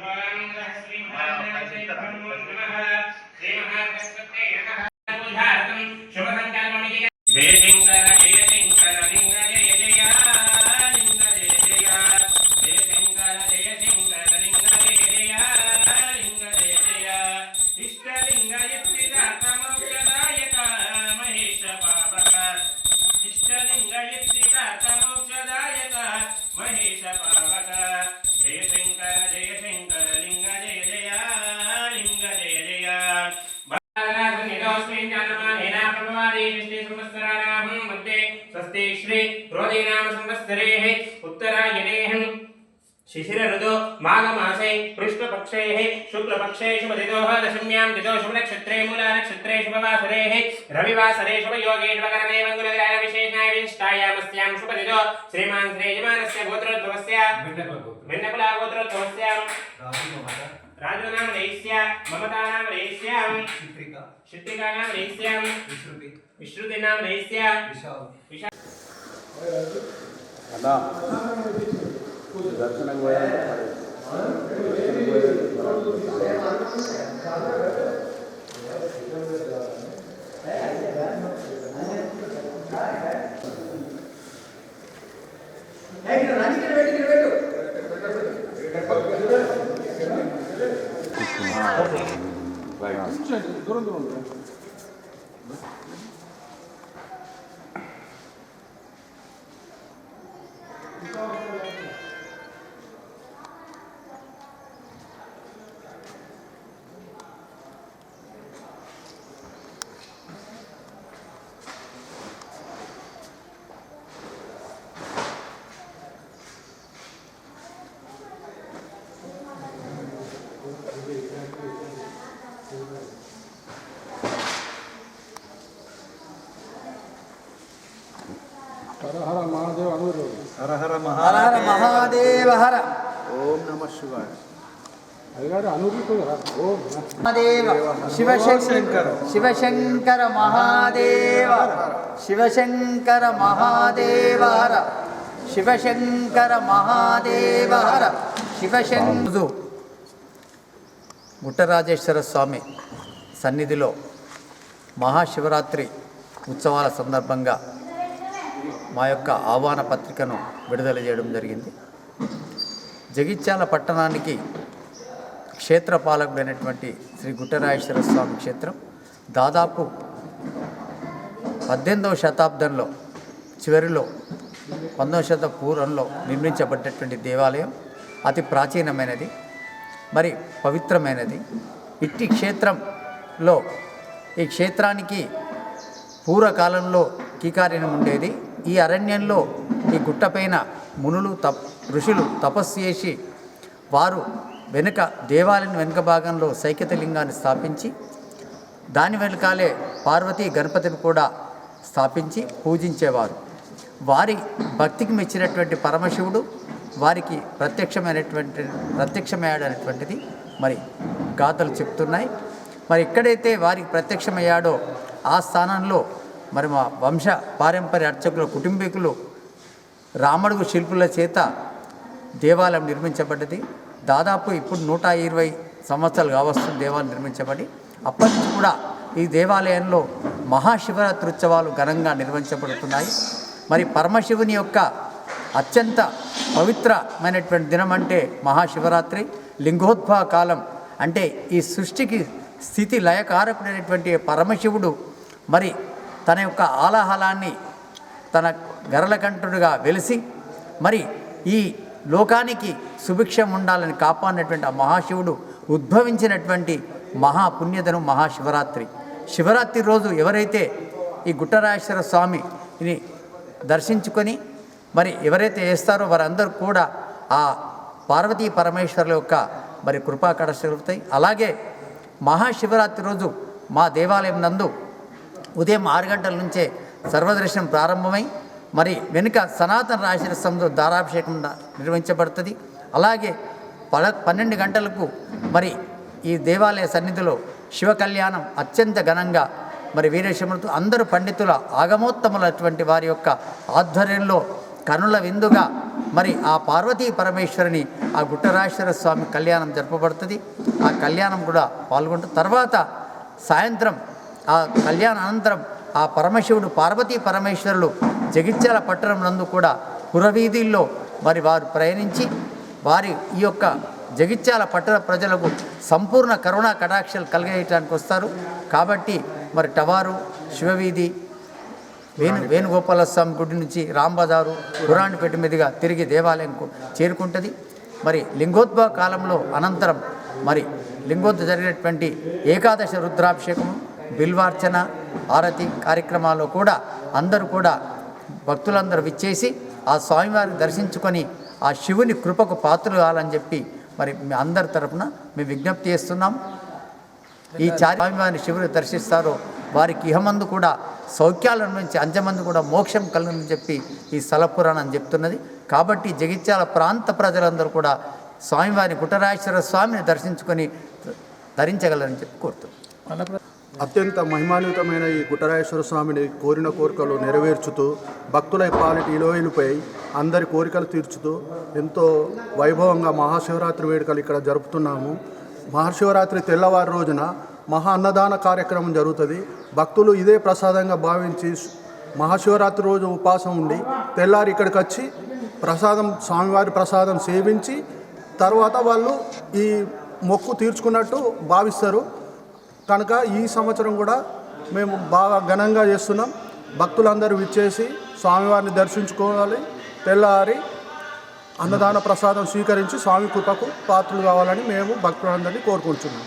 శ్రీ మహా శ్రీ మహా శ్రీ మహా स्वस्ति श्री रोदीनाम संवत्सरेः उत्तरायणेऽहम्। शिशिरऋतु माघमासे पृष्ठपक्षेः शुक्लपक्षे दिदो दशम्यां दितो शुभनक्षत्रे मूलानक्षत्रे शुभवासरेः रविवासरे शुभयोगे शुभकरणैवङ्गुलग्रहणविशेषणाविष्टायामस्यां शुभदितो श्रीमान् श्रीयमानस्य गोत्रोद्भवस्य भिन्नकुलागोत्रोद्भवस्यां రాజూనాం రైస్య మమతానాం రైస్యాం. చిత్రికా. చిత్రికానాం రైస్యాం. విశ్రుతి విశ్రుతినాం రైస్య. విషా అన్నా. దర్శనం పోయాలి. 노란노란 노란. హర హర మహాదేవ అనురు హర హర హర హర మహాదేవ. హర. ఓం నమ శివాయ. అయ్యగారు అనురు ఓం మహాదేవ శివశంకర శివశంకర మహాదేవ శివశంకర మహాదేవ హర. శివశంకర మహాదేవ హర. శివశంకరు. గుట్టరాజేశ్వర స్వామి సన్నిధిలో మహాశివరాత్రి ఉత్సవాల సందర్భంగా మా యొక్క ఆహ్వాన పత్రికను విడుదల చేయడం జరిగింది. జగిత్యాల పట్టణానికి క్షేత్రపాలకుడైనటువంటి శ్రీ గుట్టరాజేశ్వర స్వామి క్షేత్రం దాదాపు పద్దెనిమిదవ శతాబ్దంలో చివరిలో పంతొమ్మిది శత పూర్వంలో నిర్మించబడ్డటువంటి దేవాలయం. అతి ప్రాచీనమైనది మరి పవిత్రమైనది. ఇట్టి క్షేత్రంలో ఈ క్షేత్రానికి పూర్వకాలంలో కీకార్యం ఉండేది. ఈ అరణ్యంలో ఈ గుట్టపైన మునులు తప్ ఋషులు తపస్సు చేసి వారు వెనుక దేవాలయం వెనుక భాగంలో సైకత లింగాన్ని స్థాపించి దాని వెనకాలే పార్వతీ గణపతిని కూడా స్థాపించి పూజించేవారు. వారి భక్తికి మెచ్చినటువంటి పరమశివుడు వారికి ప్రత్యక్షమైనటువంటి ప్రత్యక్షమయ్యాడనేటువంటిది మరి గాథలు చెప్తున్నాయి. మరి ఎక్కడైతే వారికి ప్రత్యక్షమయ్యాడో ఆ స్థానంలో మరి మా వంశ పారంపర్య అర్చకుల కుటుంబీకులు రామడుగు శిల్పుల చేత దేవాలయం నిర్మించబడ్డది. దాదాపు ఇప్పుడు నూట ఇరవై సంవత్సరాలు కావస్తుంది దేవాలయం నిర్మించబడి అప్పటి నుంచి కూడా ఈ దేవాలయంలో మహాశివరాత్రి ఉత్సవాలు ఘనంగా నిర్వహించబడుతున్నాయి. మరి పరమశివుని యొక్క అత్యంత పవిత్రమైనటువంటి దినం అంటే మహాశివరాత్రి. లింగోద్భవ కాలం అంటే ఈ సృష్టికి స్థితి లయకారకుడైనటువంటి పరమశివుడు మరి తన యొక్క ఆలాహలాన్ని తన గరలకంఠుడుగా వెలిసి మరి ఈ లోకానికి సుభిక్షం ఉండాలని కాపాడినటువంటి ఆ మహాశివుడు ఉద్భవించినటువంటి మహాపుణ్యదనం మహాశివరాత్రి. శివరాత్రి రోజు ఎవరైతే ఈ గుట్టరాజేశ్వర స్వామిని దర్శించుకొని మరి ఎవరైతే చేస్తారో వారందరూ కూడా ఆ పార్వతీ పరమేశ్వరుల యొక్క మరి కృపా జరుగుతాయి. అలాగే మహాశివరాత్రి రోజు మా దేవాలయం నందు ఉదయం ఆరు గంటల నుంచే సర్వదర్శనం ప్రారంభమై మరి వెనుక సనాతన రాశిరసంలో దారాభిషేకం నిర్వహించబడుతుంది. అలాగే పద పన్నెండు గంటలకు మరి ఈ దేవాలయ సన్నిధిలో శివ కళ్యాణం అత్యంత ఘనంగా మరి వీరేశములతో అందరు పండితుల ఆగమోత్తములటువంటి వారి యొక్క ఆధ్వర్యంలో కనుల విందుగా మరి ఆ పార్వతీ పరమేశ్వరిని ఆ గుట్టరాశ్వర స్వామి కళ్యాణం జరపబడుతుంది. ఆ కళ్యాణం కూడా పాల్గొంటుంది తర్వాత సాయంత్రం ఆ కళ్యాణ అనంతరం ఆ పరమశివుడు పార్వతీ పరమేశ్వరులు జగిత్యాల పట్టణం నందు కూడా పురవీధుల్లో మరి వారు ప్రయాణించి వారి ఈ యొక్క జగిత్యాల పట్టణ ప్రజలకు సంపూర్ణ కరుణా కటాక్షలు కలిగేయటానికి వస్తారు. కాబట్టి మరి టవారు శివవీధి వేణు వేణుగోపాల స్వామి గుడి నుంచి రాంబజారు పురాణపేట మీదుగా తిరిగి దేవాలయంకు చేరుకుంటుంది. మరి లింగోద్భవ కాలంలో అనంతరం మరి లింగోద్భవ జరిగినటువంటి ఏకాదశ రుద్రాభిషేకము బిల్వార్చన ఆరతి కార్యక్రమాల్లో కూడా అందరూ కూడా భక్తులందరూ విచ్చేసి ఆ స్వామివారిని దర్శించుకొని ఆ శివుని కృపకు పాత్రలు కావాలని చెప్పి మరి మీ అందరి తరపున మేము విజ్ఞప్తి చేస్తున్నాం. ఈ చారి స్వామివారిని శివుని దర్శిస్తారో. వారికి ఇహమందు కూడా సౌఖ్యాల నుంచి అంజమందు కూడా మోక్షం కలుగునని చెప్పి ఈ స్థల పురాణం చెప్తున్నది. కాబట్టి జగిత్యాల ప్రాంత ప్రజలందరూ కూడా స్వామివారిని కుటరాశ్వర స్వామిని దర్శించుకొని ధరించగలరని చెప్పి కోరుతున్నాం. అత్యంత మహిమాన్వితమైన ఈ గుట్టరాజేశ్వర స్వామిని కోరిన కోరికలు నెరవేర్చుతూ భక్తుల పాలిటి ఇలోయిలపై అందరి కోరికలు తీర్చుతూ ఎంతో వైభవంగా మహాశివరాత్రి వేడుకలు ఇక్కడ జరుపుతున్నాము. మహాశివరాత్రి తెల్లవారి రోజున మహా అన్నదాన కార్యక్రమం జరుగుతుంది. భక్తులు ఇదే ప్రసాదంగా భావించి మహాశివరాత్రి రోజు ఉపాసం ఉండి తెల్లారి ఇక్కడికి వచ్చి ప్రసాదం స్వామివారి ప్రసాదం సేవించి తర్వాత వాళ్ళు ఈ మొక్కు తీర్చుకున్నట్టు భావిస్తారు. కనుక ఈ సంవత్సరం కూడా మేము బాగా ఘనంగా చేస్తున్నాం. భక్తులందరూ విచ్చేసి స్వామివారిని దర్శించుకోవాలి. తెల్లారి అన్నదాన ప్రసాదం స్వీకరించి స్వామి కృపకు పాత్రలు కావాలని మేము భక్తులందరినీ కోరుకుంటున్నాం.